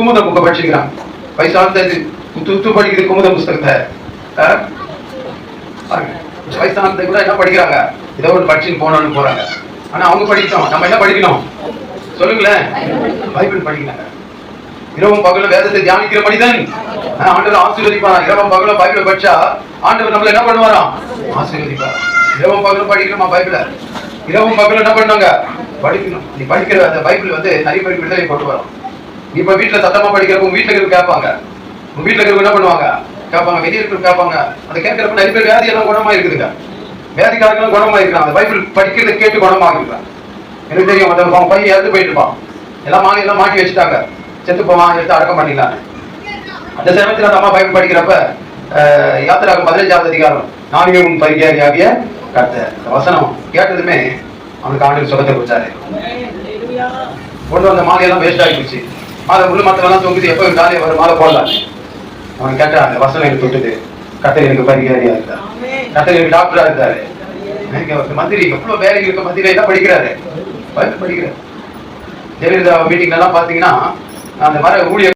குமுத புக்கை படிச்சிருக்கிறான் வயசான உத்து குத்து படிக்கிற குமுத புஸ்தகத்தை. ஆ? கூட என்ன படிக்கிறாங்க? ஏதோ ஒரு படிச்சுன்னு போனோம்னு போறாங்க. ஆனா அவங்க படிக்கணும் நம்ம என்ன படிக்கணும்? சொல்லுங்களேன். பைபிள் படிக்கிறாங்க இரவும் பகலும் வேதத்தை தியானிக்கிற மனிதன். ஆண்டவர் ஆசீர்வதிப்பான் இரவும் பகலும் பைபிளை படிச்சா ஆண்டவர் நம்மள என்ன பண்ணுவாராம்? ஆசீர்வதிப்பார். இரவும் பகலும் படிக்கிறோமா பைபிளை? இரவும் பகலும் என்ன பண்ணுவாங்க படிக்கணும். நீ படிக்கிற அந்த பைபிள் வந்து நிறைய பேர் விடுதலை கொண்டு வரோம். இப்ப வீட்டுல சத்தமா படிக்கிறப்ப உங்க வீட்டுல இருக்கிற கேட்பாங்க. உங்க வீட்டுல இருக்கிற என்ன பண்ணுவாங்க? கேட்பாங்க வெளியே இருக்கிற கேட்பாங்க. அதை கேட்கிறப்ப நிறைய பேர் வியாதி எல்லாம் குணமா இருக்குதுங்க. வேதிக்காரங்களும் குணமா இருக்கிறாங்க. அந்த பைபிள் படிக்கிறத கேட்டு குணமா இருக்கிறான் எனக்கு தெரியும் அவன் பையன் இறந்து போயிட்டு இருப்பான். எல்லாம் மாறி எல்லாம் மாட்டி வச்சுட்டாங்க. செத்து போவான் எடுத்து அடக்கம் பண்ணிடலாம் அந்த சமயத்துல அந்த அம்மா பைபிள் படிக்கிறப்ப அஹ், பதினஞ்சாவது அதிகாரம். நான்கு உன் பரிகாரியாகிய கத்த வசனம் கேட்டதுமே அவனுக்கு ஆண்டு சுகத்தை கொடுத்தாரு. கொண்டு வந்த மாலையெல்லாம் வேஸ்ட் ஆகி போச்சு மாலை முள்ளு மத்தெல்லாம் தொங்குது எப்போ காலையை வர மாலை போடலாம். அவன் கேட்டான் அந்த வசனம் எனக்கு தொட்டுது. கத்தர் எனக்கு பரிகாரியா இருந்தார் கத்தர் எனக்கு டாக்டரா இருந்தாரு மந்திரி எவ்வளவு வேலைக்கு இருக்க மந்திரி என்ன படிக்கிறாரு? படிக்கிறாரு. ஜெயலலிதா மீட்டிங்ல எல்லாம் பாத்தீங்கன்னா அந்த மாதிரி ஊழியர்